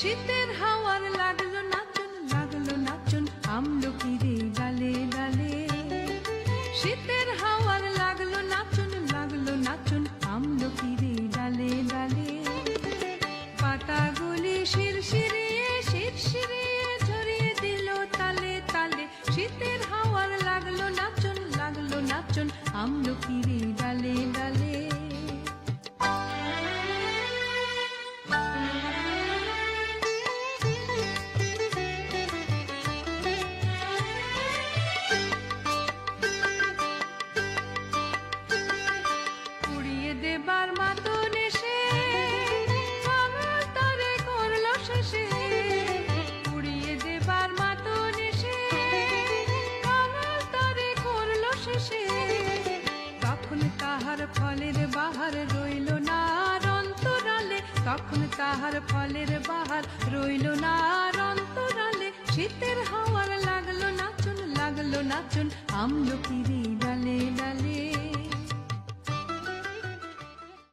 শীতের হাওয়ার লাগল, নাচন লাগল, নাচন আমলকিরে ডালে ডালে? শীতের হাওয়ার লাগল, নাচন লাগল, নাচন আমলকিরে ডালে ডালে? পাতাগুলি শিরশিরিয়ে শিরশিরিয়ে ঝরিয়ে দিল তালে তালে। শীতের হাওয়ার লাগল, নাচন লাগল, নাচন আমলকিরে ডালে ডালে? দেবার মাতন এসে কাঙাল তারে করল শেষে। উড়িয়ে দেবার মাতন এসে কাঙাল তারে করল শেষে। তখন তাহার ফলের বাহার রইল না অন্তরালে। তখন তাহার ফলের বাহার রইল না অন্তরালে। শীতের হাওয়ার লাগল নাচন লাগল নাচন, আমলকিরি ডালে ডালে।